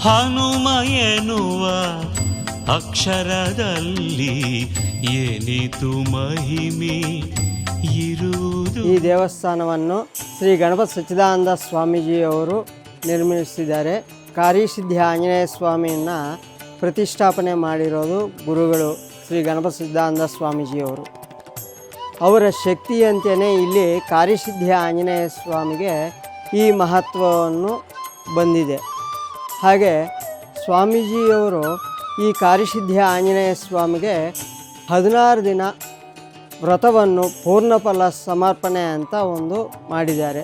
ಹನುಮ ಎನ್ನುವ ಅಕ್ಷರದಲ್ಲಿ ಏನಿತು ಮಹಿಮೆ ಇರುವುದು? ಈ ದೇವಸ್ಥಾನವನ್ನು ಶ್ರೀ ಗಣಪತಿ ಸಚ್ಚಿದಾನಂದ ಸ್ವಾಮೀಜಿಯವರು ನಿರ್ಮಿಸಿದ್ದಾರೆ. ಕಾರಿಸಿದ್ಧಿ ಆಂಜನೇಯ ಸ್ವಾಮಿಯನ್ನ ಪ್ರತಿಷ್ಠಾಪನೆ ಮಾಡಿರೋದು ಗುರುಗಳು ಶ್ರೀ ಗಣಪತಿ ಸಿದ್ಧಾನಂದ ಸ್ವಾಮೀಜಿಯವರು. ಅವರ ಶಕ್ತಿಯಂತೆಯೇ ಇಲ್ಲಿ ಕಾರಿಸಿದ್ಧಿ ಆಂಜನೇಯ ಸ್ವಾಮಿಗೆ ಈ ಮಹತ್ವವನ್ನು ಬಂದಿದೆ. ಹಾಗೆ ಸ್ವಾಮೀಜಿಯವರು ಈ ಕಾರ್ಯಸಿದ್ಧಿಯ ಆಂಜನೇಯ ಸ್ವಾಮಿಗೆ ಹದಿನಾರು ದಿನ ವ್ರತವನ್ನು ಪೂರ್ಣಫಲ ಸಮರ್ಪಣೆ ಅಂತ ಒಂದು ಮಾಡಿದ್ದಾರೆ.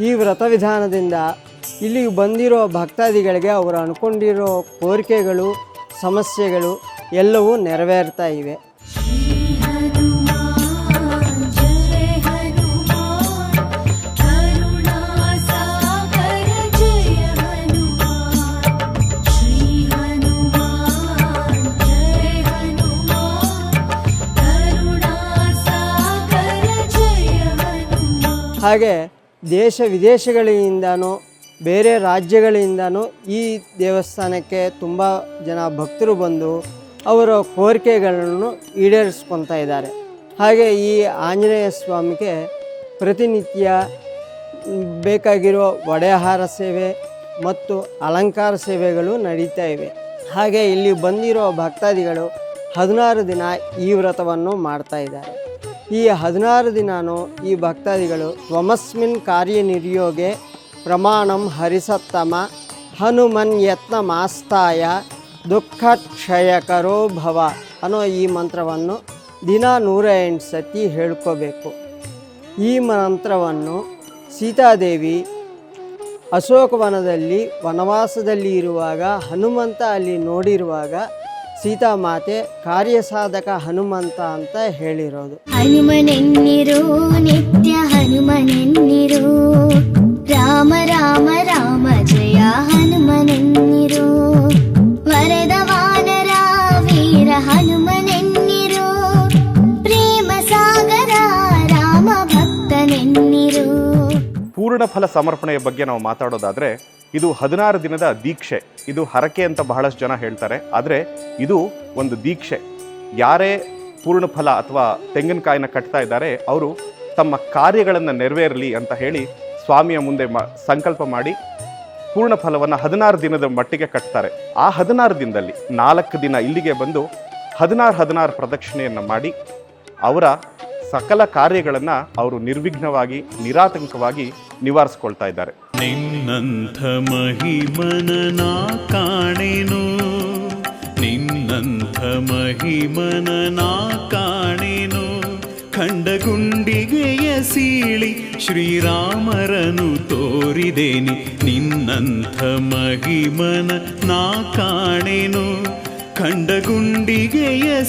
ಈ ವ್ರತ ವಿಧಾನದಿಂದ ಇಲ್ಲಿಗೆ ಬಂದಿರೋ ಭಕ್ತಾದಿಗಳಿಗೆ ಅವರು ಅಂದ್ಕೊಂಡಿರೋ ಕೋರಿಕೆಗಳು, ಸಮಸ್ಯೆಗಳು ಎಲ್ಲವೂ ನೆರವೇರ್ತಾ ಇವೆ. ಹಾಗೆ ದೇಶ ವಿದೇಶಗಳಿಂದನೂ ಬೇರೆ ರಾಜ್ಯಗಳಿಂದನೂ ಈ ದೇವಸ್ಥಾನಕ್ಕೆ ತುಂಬ ಜನ ಭಕ್ತರು ಬಂದು ಅವರ ಕೋರಿಕೆಗಳನ್ನು ಈಡೇರಿಸ್ಕೊತಾ ಇದ್ದಾರೆ. ಹಾಗೆ ಈ ಆಂಜನೇಯ ಸ್ವಾಮಿಗೆ ಪ್ರತಿನಿತ್ಯ ಬೇಕಾಗಿರುವ ಬೇಕಾಗಿರೋ ಒಡೆಯಾಹಾರ ಸೇವೆ ಮತ್ತು ಅಲಂಕಾರ ಸೇವೆಗಳು ನಡೀತಾ ಇವೆ. ಹಾಗೆ ಇಲ್ಲಿ ಬಂದಿರೋ ಭಕ್ತಾದಿಗಳು ಹದಿನಾರು ದಿನ ಈ ವ್ರತವನ್ನು ಮಾಡ್ತಾ ಇದ್ದಾರೆ. ಈ ಹದಿನಾರು ದಿನಾನು ಈ ಭಕ್ತಾದಿಗಳು ತ್ವಮಸ್ಮಿನ್ ಕಾರ್ಯನಿರ್ಯೋಗೆ ಪ್ರಮಾಣಂ ಹರಿಸತ್ತಮ, ಹನುಮನ್ ಯತ್ನ ಮಾಸ್ತಾಯ ದುಃಖ ಕ್ಷಯಕರೋ ಭವ ಅನ್ನೋ ಈ ಮಂತ್ರವನ್ನು ದಿನ ನೂರ ಎಂಟು ಸತಿ ಹೇಳ್ಕೋಬೇಕು. ಈ ಮಂತ್ರವನ್ನು ಸೀತಾದೇವಿ ಅಶೋಕವನದಲ್ಲಿ ವನವಾಸದಲ್ಲಿ ಇರುವಾಗ ಹನುಮಂತ ಅಲ್ಲಿ ನೋಡಿರುವಾಗ ಸೀತಾಮಾತೆ ಕಾರ್ಯಸಾಧಕ ಹನುಮಂತ ಅಂತ ಹೇಳಿರೋದು. ಹನುಮನೆನ್ನಿರು ನಿತ್ಯ ಹನುಮನೆನ್ನಿರು ಪೂರ್ಣ ಫಲ ಸಮರ್ಪಣೆಯ ಬಗ್ಗೆ ನಾವು ಮಾತಾಡೋದಾದರೆ, ಇದು ಹದಿನಾರು ದಿನದ ದೀಕ್ಷೆ. ಇದು ಹರಕೆ ಅಂತ ಬಹಳಷ್ಟು ಜನ ಹೇಳ್ತಾರೆ. ಆದರೆ ಇದು ಒಂದು ದೀಕ್ಷೆ. ಯಾರೇ ಪೂರ್ಣ ಫಲ ಅಥವಾ ತೆಂಗಿನಕಾಯಿನ ಕಟ್ತಾ ಇದ್ದಾರೆ, ಅವರು ತಮ್ಮ ಕಾರ್ಯಗಳನ್ನು ನೆರವೇರಲಿ ಅಂತ ಹೇಳಿ ಸ್ವಾಮಿಯ ಮುಂದೆ ಮ, ಸಂಕಲ್ಪ ಮಾಡಿ ಪೂರ್ಣ ಫಲವನ್ನು ಹದಿನಾರು ದಿನದ ಮಟ್ಟಿಗೆ ಕಟ್ತಾರೆ. ಆ ಹದಿನಾರು ದಿನದಲ್ಲಿ, ನಾಲ್ಕು ದಿನ ಇಲ್ಲಿಗೆ ಬಂದು ಹದಿನಾರು ಹದಿನಾರು ಪ್ರದಕ್ಷಿಣೆಯನ್ನು ಮಾಡಿ ಅವರ ಸಕಲ ಕಾರ್ಯಗಳನ್ನು ಅವರು ನಿರ್ವಿಘ್ನವಾಗಿ, ನಿರಾತಂಕವಾಗಿ ನಿವಾರಿಸ್ಕೊಳ್ತಾ ಇದ್ದಾರೆ. ನಿನ್ನಂಥ ಮಹಿಮನ ಕಾಣೆನು. ನಿನ್ನಂಥ ಮಹಿಮನ ಕಾಣೆನು. ಖಂಡಗುಂಡಿಗೆಯ ಸೀಳಿ ಶ್ರೀರಾಮರನು ತೋರಿದೇನಿ. ನಿನ್ನಂಥ ಮಹಿಮನ ನಾ ಕಾಣೆನು. ಖಂಡಗುಂಡಿಗೆಯ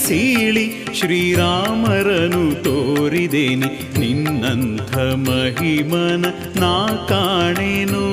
ಸೀಳಿ ಶ್ರೀರಾಮರನು ತೋರಿದೇನಿ ನಿನ್ನಂಥ ಮಹಿಮನ ನಾ ಕಾಣೆನು.